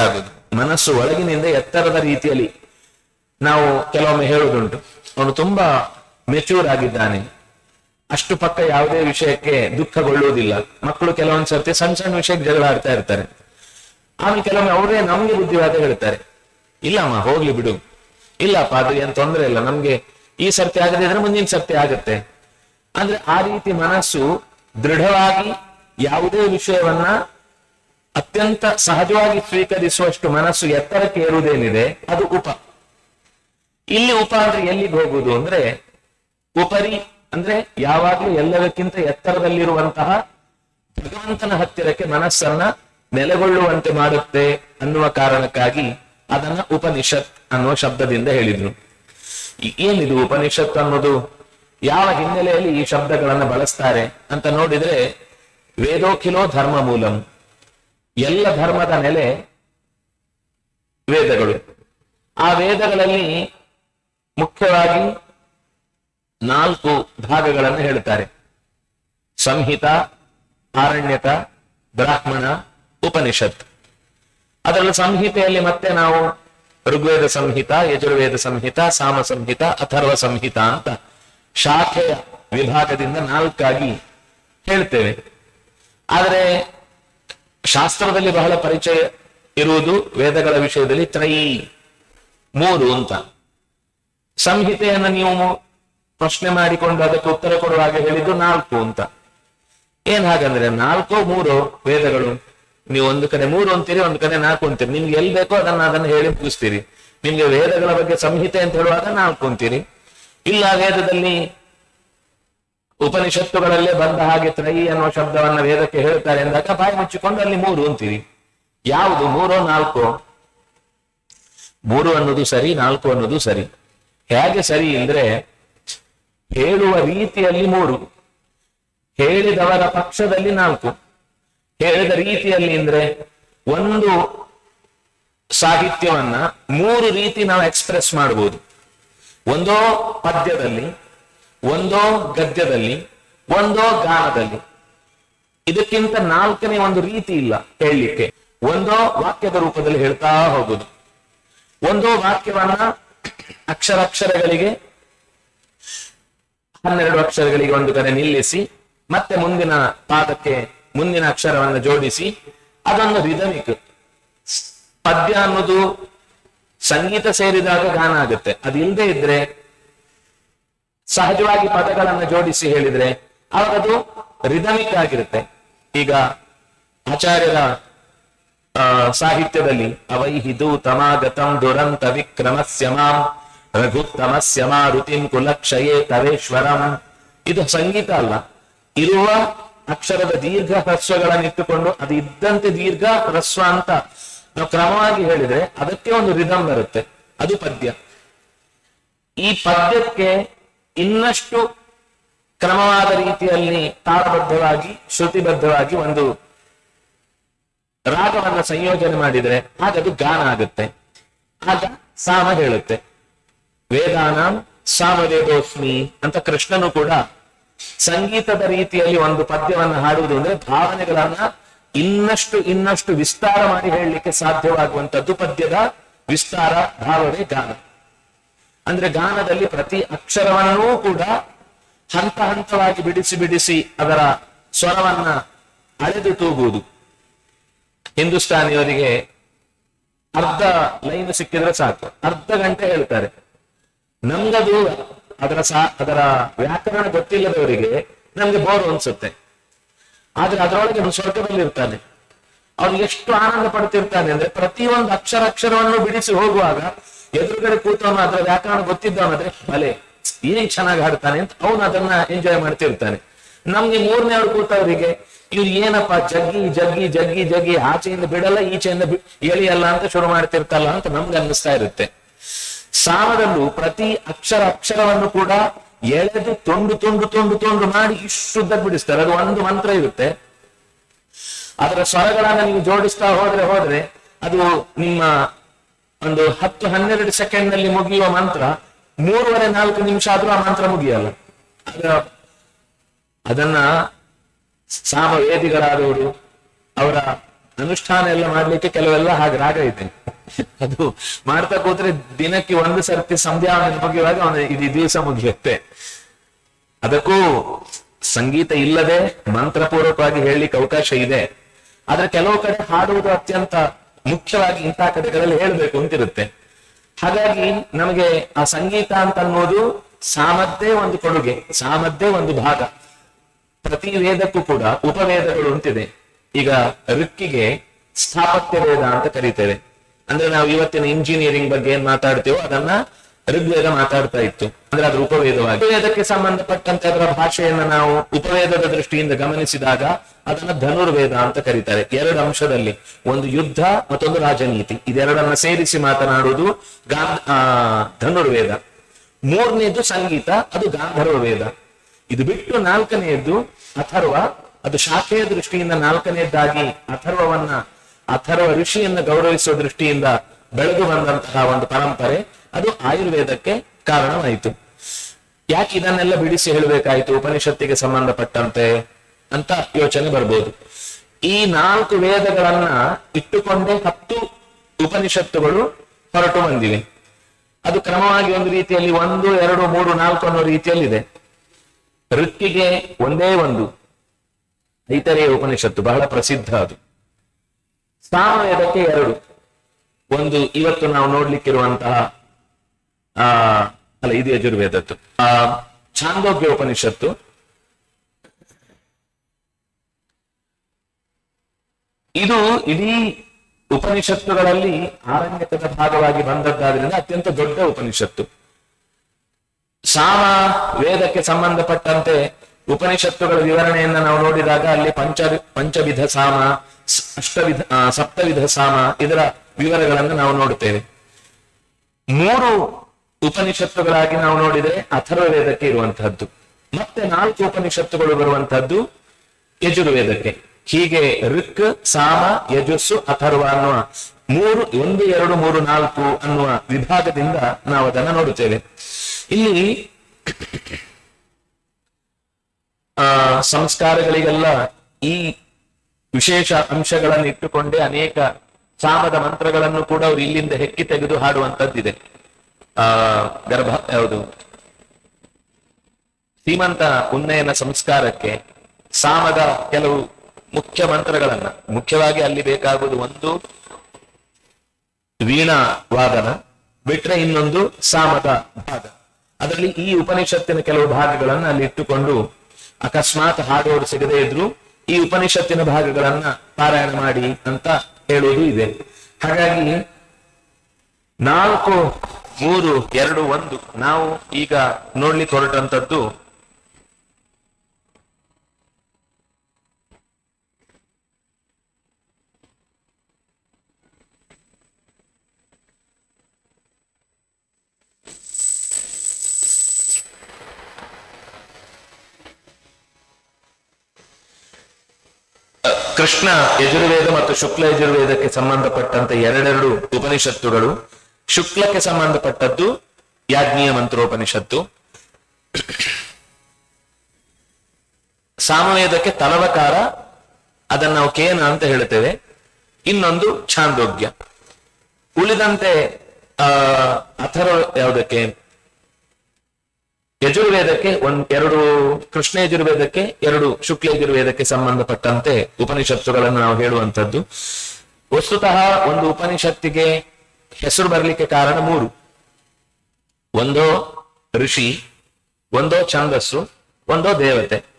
ಆಗುದು. ಮನಸ್ಸು ಒಳಗಿನಿಂದ ಎತ್ತರದ ರೀತಿಯಲ್ಲಿ ನಾವು ಕೆಲವೊಮ್ಮೆ ಹೇಳುವುದುಂಟು. ಅವನು ತುಂಬಾ ಮೆಚೂರ್ ಆಗಿದ್ದಾನೆ. ಅಷ್ಟು ಪಕ್ಕ ಯಾವುದೇ ವಿಷಯಕ್ಕೆ ದುಃಖಗೊಳ್ಳುವುದಿಲ್ಲ. ಮಕ್ಕಳು ಕೆಲವೊಂದು ಸರ್ತಿ ಸಣ್ಣ ಸಣ್ಣ ವಿಷಯಕ್ಕೆ ಜಗಳ ಆಡ್ತಾ ಇರ್ತಾರೆ. ಆಮೇಲೆ ಕೆಲವೊಮ್ಮೆ ಅವರೇ ನಮ್ಗೆ ಬುದ್ಧಿವಾದ ಹೇಳ್ತಾರೆ. ಇಲ್ಲಮ್ಮ ಹೋಗ್ಲಿ ಬಿಡು. ಇಲ್ಲಪ್ಪ, ಅದು ಏನ್ ತೊಂದರೆ ಇಲ್ಲ. ನಮ್ಗೆ ಈ ಸರ್ತಿ ಆಗದಿದ್ರೆ ಮುಂದಿನ ಸರ್ತಿ ಆಗತ್ತೆ. ಅಂದ್ರೆ ಆ ರೀತಿ ಮನಸ್ಸು ದೃಢವಾಗಿ ಯಾವುದೇ ವಿಷಯವನ್ನ ಅತ್ಯಂತ ಸಹಜವಾಗಿ ಸ್ವೀಕರಿಸುವಷ್ಟು ಮನಸ್ಸು ಎತ್ತರಕ್ಕೆ ಏರುವುದೇನಿದೆ? ಅದು ಉಪ. ಇಲ್ಲಿ ಉಪ ಅಂದ್ರೆ ಎಲ್ಲಿಗೆ ಹೋಗುವುದು ಅಂದ್ರೆ, ಉಪರಿ ಅಂದ್ರೆ ಯಾವಾಗ್ಲೂ ಎಲ್ಲದಕ್ಕಿಂತ ಎತ್ತರದಲ್ಲಿರುವಂತಹ ಭಗವಂತನ ಹತ್ತಿರಕ್ಕೆ ಮನಸ್ಸನ್ನ ನೆಲೆಗೊಳ್ಳುವಂತೆ ಮಾಡುತ್ತೆ ಅನ್ನುವ ಕಾರಣಕ್ಕಾಗಿ ಅದನ್ನ ಉಪನಿಷತ್ ಅನ್ನುವ ಶಬ್ದದಿಂದ ಹೇಳಿದ್ರು. ಏನಿದು ಉಪನಿಷತ್ ಅನ್ನೋದು? ಯಾವ ಹಿನ್ನೆಲೆಯಲ್ಲಿ ಈ ಶಬ್ದಗಳನ್ನ ಬಳಸ್ತಾರೆ ಅಂತ ನೋಡಿದ್ರೆ ವೇದೋಖಿಲೋ ಧರ್ಮ ಮೂಲಂ ಎಲ್ಲ ಧರ್ಮದ ನೆಲೆ ವೇದಗಳು ಆ ವೇದಗಳಲ್ಲಿ ಮುಖ್ಯವಾಗಿ ನಾಲ್ಕು ಭಾಗಗಳನ್ನು ಹೇಳುತ್ತಾರೆ. ಸಂಹಿತ ಆರಣ್ಯಕ ಬ್ರಾಹ್ಮಣ ಉಪನಿಷತ್. ಅದರಲ್ಲಿ ಸಂಹಿತೆಯಲ್ಲಿ ಮತ್ತೆ ನಾವು ಋಗ್ವೇದ ಸಂಹಿತ ಯಜುರ್ವೇದ ಸಂಹಿತ ಸಾಮ ಸಂಹಿತ ಅಥರ್ವ ಸಂಹಿತ ಅಂತ ಶಾಖೆಯ ವಿಭಾಗದಿಂದ ನಾಲ್ಕಾಗಿ ಹೇಳ್ತೇವೆ. ಆದರೆ ಶಾಸ್ತ್ರದಲ್ಲಿ ಬಹಳ ಪರಿಚಯ ಇರುವುದು ವೇದಗಳ ವಿಷಯದಲ್ಲಿ ತ್ರೈ ಮೂರು ಅಂತ. ಸಂಹಿತೆಯನ್ನು ನೀವು ಪ್ರಶ್ನೆ ಮಾಡಿಕೊಂಡು ಅದಕ್ಕೆ ಉತ್ತರ ಕೊಡುವಾಗ ಹೇಳಿದ್ದು ನಾಲ್ಕು ಅಂತ. ಏನ್ ಹಾಗಂದ್ರೆ ನಾಲ್ಕು ಮೂರು ವೇದಗಳು? ನೀವು ಒಂದು ಕಡೆ ಮೂರು ಅಂತೀರಿ, ಒಂದು ಕಡೆ ನಾಲ್ಕು ಅಂತೀರಿ. ನಿಮ್ಗೆ ಎಲ್ಲಿ ಬೇಕೋ ಅದನ್ನ ಅದನ್ನ ಹೇಳಿ ಮುಗಿಸ್ತೀರಿ. ನಿಮ್ಗೆ ವೇದಗಳ ಬಗ್ಗೆ ಸಂಹಿತೆ ಅಂತ ಹೇಳುವಾಗ ನಾಲ್ಕು ಅಂತೀರಿ. ಇಲ್ಲ ವೇದದಲ್ಲಿ ಉಪನಿಷತ್ತುಗಳಲ್ಲೇ ಬಂದ ಹಾಗೆ ತ್ರೈ ಅನ್ನುವ ಶಬ್ದವನ್ನ ವೇದಕ್ಕೆ ಹೇಳ್ತಾರೆ ಅಂದಾಗ ಬಾಯಿ ಮುಚ್ಚಿಕೊಂಡು ಅಲ್ಲಿ ಮೂರು ಅಂತೀರಿ. ಯಾವುದು ಮೂರೋ, ನಾಲ್ಕು? ಮೂರು ಅನ್ನೋದು ಸರಿ, ನಾಲ್ಕು ಅನ್ನೋದು ಸರಿ. ಹೇಗೆ ಸರಿ ಅಂದ್ರೆ ಹೇಳುವ ರೀತಿಯಲ್ಲಿ ಮೂರು. ಹೇಳಿದವರ ಪಕ್ಷದಲ್ಲಿ ನಾಲ್ಕು. ಹೇಳಿದ ರೀತಿಯಲ್ಲಿ ಅಂದ್ರೆ ಒಂದು ಸಾಹಿತ್ಯವನ್ನ ಮೂರು ರೀತಿ ನಾವು ಎಕ್ಸ್ಪ್ರೆಸ್ ಮಾಡಬಹುದು ಒಂದೋ ಪದ್ಯದಲ್ಲಿ ಒಂದೋ ಗದ್ಯದಲ್ಲಿ, ಒಂದೋ ಗಾನದಲ್ಲಿ. ಇದಕ್ಕಿಂತ ನಾಲ್ಕನೇ ಒಂದು ರೀತಿ ಇಲ್ಲ ಹೇಳಲಿಕ್ಕೆ. ಒಂದೋ ವಾಕ್ಯದ ರೂಪದಲ್ಲಿ ಹೇಳ್ತಾ ಹೋಗುದು. ಒಂದೋ ವಾಕ್ಯವನ್ನ ಅಕ್ಷರಾಕ್ಷರಗಳಿಗೆ, ಹನ್ನೆರಡು ಅಕ್ಷರಗಳಿಗೆ ಒಂದು ಕಡೆ ನಿಲ್ಲಿಸಿ, ಮತ್ತೆ ಮುಂದಿನ ಪಾದಕ್ಕೆ ಮುಂದಿನ ಅಕ್ಷರವನ್ನು ಜೋಡಿಸಿ, ಅದೊಂದು ರಿದಮಿಕ್ ಪದ್ಯ ಅನ್ನೋದು ಸಂಗೀತ ಸೇರಿದಾಗ ಗಾನ ಆಗುತ್ತೆ. ಅದು ಇಲ್ಲದೆ ಇದ್ರೆ ಸಹಜವಾಗಿ ಪದಗಳನ್ನು ಜೋಡಿಸಿ ಹೇಳಿದ್ರೆ ಅವರದು ಆಗಿರುತ್ತೆ. ಈಗ ಆಚಾರ್ಯರ ಸಾಹಿತ್ಯದಲ್ಲಿ ಅವೈಹಿದು ತಮಾಗತಂ ದುರಂತ ವಿಕ್ರಮಸ್ಯ ಮಾಂ, ರಘುತ್ತಮಸ್ಯ ಮಾರುತಿಂ ಕುಲಕ್ಷಯೇ ತವೇಶ್ವರಂ. ಇದು ಸಂಗೀತ ಅಲ್ಲ. ಇರುವ ಅಕ್ಷರದ ದೀರ್ಘ ಹ್ರಸ್ವಗಳನ್ನಿಟ್ಟುಕೊಂಡು ಅದು ಇದ್ದಂತೆ ದೀರ್ಘ ಹ್ರಸ್ವ ಅಂತ ನಾವು ಕ್ರಮವಾಗಿ ಹೇಳಿದ್ರೆ ಅದಕ್ಕೆ ಒಂದು ರಿದಮ್ ಬರುತ್ತೆ. ಅದು ಪದ್ಯ. ಈ ಪದ್ಯಕ್ಕೆ ಇನ್ನಷ್ಟು ಕ್ರಮವಾದ ರೀತಿಯಲ್ಲಿ ತಾಳಬದ್ಧವಾಗಿ, ಶ್ರುತಿಬದ್ಧವಾಗಿ ಒಂದು ರಾಗವನ್ನ ಸಂಯೋಜನೆ ಮಾಡಿದರೆ ಅದು ಗಾನ ಆಗುತ್ತೆ. ಆಗ ಸಾಮ ಹೇಳುತ್ತೆ. ವೇದಾನಾಂ ಸಾಮವೇದೋಸ್ಮಿ ಅಂತ ಕೃಷ್ಣನು ಕೂಡ ಸಂಗೀತದ ರೀತಿಯಲ್ಲಿ ಒಂದು ಪದ್ಯವನ್ನು ಹಾಡುವುದು ಅಂದ್ರೆ ಭಾವನೆಗಳನ್ನ ಇನ್ನಷ್ಟು ಇನ್ನಷ್ಟು ವಿಸ್ತಾರ ಮಾಡಿ ಹೇಳಲಿಕ್ಕೆ ಸಾಧ್ಯವಾಗುವಂತದ್ದು ಪದ್ಯದ ವಿಸ್ತಾರ ಭಾವವೇ ಗಾನ. ಅಂದ್ರೆ ಗಾನದಲ್ಲಿ ಪ್ರತಿ ಅಕ್ಷರವನ್ನೂ ಕೂಡ ಹಂತ ಹಂತವಾಗಿ ಬಿಡಿಸಿ ಬಿಡಿಸಿ ಅದರ ಸ್ವರವನ್ನ ಅಳೆದು ತೂಗುವುದು. ಹಿಂದೂಸ್ತಾನಿಯವರಿಗೆ ಅರ್ಧ ಲೈನ್ ಸಿಕ್ಕಿದ್ರೆ ಸಾಕು. ಅರ್ಧ ಗಂಟೆ ಹೇಳ್ತಾರೆ. ನಮ್ಗದು ಅದರ ಸಾ, ಅದರ ವ್ಯಾಕರಣ ಗೊತ್ತಿಲ್ಲದವರಿಗೆ ನಮ್ಗೆ ಬೋರ್ ಅನ್ಸುತ್ತೆ. ಆದ್ರೆ ಅದರೊಳಗೆ ಸ್ವರ್ಗದಲ್ಲಿ ಇರ್ತಾನೆ. ಅವ್ನು ಎಷ್ಟು ಆನಂದ ಪಡ್ತಿರ್ತಾನೆ ಅಂದ್ರೆ ಪ್ರತಿಯೊಂದು ಅಕ್ಷರ ಅಕ್ಷರವನ್ನು ಬಿಡಿಸಿ ಹೋಗುವಾಗ ಎದುರುಗಡೆ ಕೂತವನು ಅದರ ವ್ಯಾಕರಣ ಗೊತ್ತಿದ್ದವನಾದ್ರೆ ಅಲೆ, ಏನ್ ಚೆನ್ನಾಗಿ ಹಾಡ್ತಾನೆ? ಅಂತ ಅವನು ಅದನ್ನ ಎಂಜಾಯ್ ಮಾಡ್ತಿರ್ತಾನೆ ನಮ್ಗೆ ಮೂರನೇವ್ರು ಕೂತವರಿಗೆ ಇವ್ರು ಏನಪ್ಪ, ಜಗ್ಗಿ ಜಗ್ಗಿ ಜಗ್ಗಿ ಜಗ್ಗಿ, ಆಚೆಯಿಂದ ಬಿಡಲ್ಲ, ಈಚೆಯಿಂದ ಎಳಿಯಲ್ಲ ಅಂತ ಶುರು ಮಾಡ್ತಿರ್ತಲ್ಲ ಅಂತ ನಮ್ಗೆ ಅನ್ನಿಸ್ತಾ ಇರುತ್ತೆ. ಸಾಮದಲ್ಲೂ ಪ್ರತಿ ಅಕ್ಷರ ಅಕ್ಷರವನ್ನು ಕೂಡ ಎಳೆದು ತುಂಡು ತುಂಡು ತುಂಡು ತುಂಡು ಮಾಡಿ ಇಷ್ಟುದ್ದ ಬಿಡಿಸ್ತಾರೆ. ಅದು ಒಂದು ಮಂತ್ರ ಇರುತ್ತೆ. ಅದರ ಸ್ವರಗಳನ್ನ ನೀವು ಜೋಡಿಸ್ತಾ ಹೋದ್ರೆ ಹೋದ್ರೆ ಅದು ನಿಮ್ಮ ಒಂದು ಹತ್ತು ಹನ್ನೆರಡು ಸೆಕೆಂಡ್ನಲ್ಲಿ ಮುಗಿಯುವ ಮಂತ್ರ, ಮೂರುವರೆ ನಾಲ್ಕು ನಿಮಿಷ ಆದ್ರೂ ಆ ಮಂತ್ರ ಮುಗಿಯಲ್ಲ. ಅದನ್ನ ಸಾಮ ವೇದಿಗಳಾದವರು ಅವರ ಅನುಷ್ಠಾನ ಎಲ್ಲ ಮಾಡ್ಲಿಕ್ಕೆ ಕೆಲವೆಲ್ಲ ಹಾಗೆ ರಾಗ ಇದೆ. ಅದು ಮಾಡ್ತಾ ಕೂತ್ರೆ ದಿನಕ್ಕೆ ಒಂದು ಸರ್ತಿ ಸಂಧ್ಯಾ ಮುಗಿಯುವಾಗ ಅವನು ಇದು ದಿವಸ ಮುಗಿಯುತ್ತೆ. ಅದಕ್ಕೂ ಸಂಗೀತ ಇಲ್ಲದೆ ಮಂತ್ರಪೂರ್ವಕವಾಗಿ ಹೇಳಲಿಕ್ಕೆ ಅವಕಾಶ ಇದೆ. ಆದ್ರೆ ಕೆಲವು ಕಡೆ ಹಾಡುವುದು ಅತ್ಯಂತ ಮುಖ್ಯವಾಗಿ ಇಂತಹ ಕಥೆಗಳಲ್ಲಿ ಹೇಳಬೇಕು ಅಂತಿರುತ್ತೆ. ಹಾಗಾಗಿ ನಮಗೆ ಆ ಸಂಗೀತ ಅಂತ ಅನ್ನೋದು ಸಾಮದ್ದೇ ಒಂದು ಕೊಡುಗೆ, ಸಾಮದ್ದೇ ಒಂದು ಭಾಗ. ಪ್ರತಿ ವೇದಕ್ಕೂ ಕೂಡ ಉಪವೇದಗಳು ಅಂತಿದೆ. ಈಗ ಋಕ್ಕಿಗೆ ಸ್ಥಾಪತ್ಯ ವೇದ ಅಂತ ಕರೀತೇವೆ. ಅಂದ್ರೆ ನಾವು ಇವತ್ತಿನ ಇಂಜಿನಿಯರಿಂಗ್ ಬಗ್ಗೆ ಏನ್ ಮಾತಾಡ್ತೇವೋ ಅದನ್ನ ಋಗ್ವೇದ ಮಾತಾಡ್ತಾ ಇತ್ತು. ಅಂದ್ರೆ ಅದ್ರ ಉಪವೇದವಾಗಿ. ಉಪವೇದಕ್ಕೆ ಸಂಬಂಧಪಟ್ಟಂತೆ ಅದರ ಭಾಷೆಯನ್ನ ನಾವು ಉಪವೇದದ ದೃಷ್ಟಿಯಿಂದ ಗಮನಿಸಿದಾಗ ಅದನ್ನ ಧನುರ್ವೇದ ಅಂತ ಕರೀತಾರೆ. ಎರಡು ಅಂಶದಲ್ಲಿ. ಒಂದು ಯುದ್ಧ, ಮತ್ತೊಂದು ರಾಜನೀತಿ. ಇದೆರಡನ್ನ ಸೇರಿಸಿ ಮಾತನಾಡುವುದು ಗಾ ಧನುರ್ವೇದ. ಮೂರನೇದು ಸಂಗೀತ, ಅದು ಗಾಂಧರ್ವ ವೇದ ಇದು ಬಿಟ್ಟು ನಾಲ್ಕನೆಯದ್ದು ಅಥರ್ವ. ಅದು ಶಾಖೆಯ ದೃಷ್ಟಿಯಿಂದ ನಾಲ್ಕನೆಯದ್ದಾಗಿ ಅಥರ್ವವನ್ನ, ಅಥರ್ವ ಋಷಿಯನ್ನ ಗೌರವಿಸುವ ದೃಷ್ಟಿಯಿಂದ ಬೆಳೆದು ಬಂದಂತಹ ಒಂದು ಪರಂಪರೆ. ಅದು ಆಯುರ್ವೇದಕ್ಕೆ ಕಾರಣವಾಯಿತು. ಯಾಕೆ ಇದನ್ನೆಲ್ಲ ಬಿಡಿಸಿ ಹೇಳಬೇಕಾಯಿತು? ಉಪನಿಷತ್ತಿಗೆ ಸಂಬಂಧಪಟ್ಟಂತೆ ಅಂತ ಯೋಚನೆ ಬರ್ಬೋದು. ಈ ನಾಲ್ಕು ವೇದಗಳನ್ನ ಇಟ್ಟುಕೊಂಡೇ ಹತ್ತು ಉಪನಿಷತ್ತುಗಳು ಹೊರಟು ಬಂದಿವೆ. ಅದು ಕ್ರಮವಾಗಿ ಒಂದು ರೀತಿಯಲ್ಲಿ ಒಂದು, ಎರಡು, ಮೂರು, ನಾಲ್ಕು ಅನ್ನೋ ರೀತಿಯಲ್ಲಿದೆ. ಋಕ್ಕಿಗೆ ಒಂದೇ ಒಂದು ಐತರೆಯ ಉಪನಿಷತ್ತು, ಬಹಳ ಪ್ರಸಿದ್ಧ ಅದು. ಸಾಮವೇದಕ್ಕೆ ಎರಡು. ಒಂದು, ಇವತ್ತು ನಾವು ನೋಡ್ಲಿಕ್ಕಿರುವಂತಹ ಆ, ಅಲ್ಲ, ಇದು ಯಜುರ್ವೇದದ್ದು. ಆ ಛಾಂದೋಗ್ಯ ಉಪನಿಷತ್ತು ಇದು ಇಡೀ ಉಪನಿಷತ್ತುಗಳಲ್ಲಿ ಆರಣ್ಯಕದ ಭಾಗವಾಗಿ ಬಂದದ್ದಾದ್ರಿಂದ ಅತ್ಯಂತ ದೊಡ್ಡ ಉಪನಿಷತ್ತು. ಸಾಮ ವೇದಕ್ಕೆ ಸಂಬಂಧಪಟ್ಟಂತೆ ಉಪನಿಷತ್ತುಗಳ ವಿವರಣೆಯನ್ನ ನಾವು ನೋಡಿದಾಗ ಅಲ್ಲಿ ಪಂಚ, ಪಂಚವಿಧ ಸಾಮ ಅಷ್ಟವಿಧ ಸಪ್ತವಿಧ ಸಾಮ ಇದರ ವಿವರಗಳನ್ನು ನಾವು ನೋಡುತ್ತೇವೆ. ಮೂರು ಉಪನಿಷತ್ತುಗಳಾಗಿ ನಾವು ನೋಡಿದರೆ ಅಥರ್ವ ವೇದಕ್ಕೆ ಇರುವಂತಹದ್ದು. ಮತ್ತೆ ನಾಲ್ಕು ಉಪನಿಷತ್ತುಗಳು ಬರುವಂತಹದ್ದು ಯಜುರ್ವೇದಕ್ಕೆ. ಹೀಗೆ ಋಕ್, ಸಾಮ, ಯಜಸ್ಸು, ಅಥರ್ವ ಅನ್ನುವ ಮೂರು, ಒಂದು, ಎರಡು, ಮೂರು, ನಾಲ್ಕು ಅನ್ನುವ ವಿಭಾಗದಿಂದ ನಾವು ಅದನ್ನು ನೋಡುತ್ತೇವೆ. ಇಲ್ಲಿ ಆ ಸಂಸ್ಕಾರಗಳಿಗೆಲ್ಲ ಈ ವಿಶೇಷ ಅಂಶಗಳನ್ನು ಇಟ್ಟುಕೊಂಡೇ ಅನೇಕ ಸಾಮದ ಮಂತ್ರಗಳನ್ನು ಕೂಡ ಅವರು ಇಲ್ಲಿಂದ ಹೆಕ್ಕಿ ತೆಗೆದು ಹಾಡುವಂತದ್ದಿದೆ ಆ, ಗರ್ಭ, ಯಾವುದು? ಸೀಮಂತ ಉನ್ನಯನ ಸಂಸ್ಕಾರಕ್ಕೆ ಸಾಮದ ಕೆಲವು ಮುಖ್ಯ ಮಂತ್ರಗಳನ್ನ, ಮುಖ್ಯವಾಗಿ ಅಲ್ಲಿ ಬೇಕಾಗುವುದು ಒಂದು ವೀಣಾ ವಾದನ ಬಿಟ್ರೆ ಇನ್ನೊಂದು ಸಾಮದ ಭಾಗ. ಅದರಲ್ಲಿ ಈ ಉಪನಿಷತ್ತಿನ ಕೆಲವು ಭಾಗಗಳನ್ನು ಅಲ್ಲಿ ಇಟ್ಟುಕೊಂಡು ಅಕಸ್ಮಾತ್ ಹಾಡೋರು ಸಿಗದೇ ಇದ್ರು ಈ ಉಪನಿಷತ್ತಿನ ಭಾಗಗಳನ್ನ ಪಾರಾಯಣ ಮಾಡಿ ಅಂತ ಹೇಳುವುದು ಇದೆ. ಹಾಗಾಗಿ ನಾಲ್ಕು ಮೂರು, ಎರಡು, ಒಂದು. ನಾವು ಈಗ ನೋಡ್ಲಿಕ್ಕೆ ಹೊರಟಂತದ್ದು ಕೃಷ್ಣ ಯಜುರ್ವೇದ ಮತ್ತು ಶುಕ್ಲ ಯಜುರ್ವೇದಕ್ಕೆ ಸಂಬಂಧಪಟ್ಟಂತೆ ಎರಡೆರಡು ಉಪನಿಷತ್ತುಗಳು. ಶುಕ್ಲಕ್ಕೆ ಸಂಬಂಧಪಟ್ಟದ್ದು ಯಾಜ್ಞೀಯ ಮಂತ್ರೋಪನಿಷತ್ತು. ಸಾಮವೇದಕ್ಕೆ ತಲವಕಾರ, ಅದನ್ನ ನಾವು ಕೇನ ಅಂತ ಹೇಳುತ್ತೇವೆ ಇನ್ನೊಂದು ಛಾಂದೋಗ್ಯ. ಉಳಿದಂತೆ, ಆ ಅಥರ ಯಾವುದಕ್ಕೆ? ಯಜುರ್ವೇದಕ್ಕೆ ಒಂದ್, ಎರಡು, ಕೃಷ್ಣ ಯಜುರ್ವೇದಕ್ಕೆ ಎರಡು, ಶುಕ್ಲ ಯಜುರ್ವೇದಕ್ಕೆ ಸಂಬಂಧಪಟ್ಟಂತೆ ಉಪನಿಷತ್ತುಗಳನ್ನು ನಾವು ಹೇಳುವಂತದ್ದು ವಸ್ತುತಃ ಒಂದು ಉಪನಿಷತ್ತಿಗೆ ಹೆಸರು ಬರಲಿಕ್ಕೆ ಕಾರಣ ಮೂರು. ಒಂದೋ ಋಷಿ ಒಂದೋ ಛಂದಸ್ಸು ಒಂದೋ ದೇವತೆ.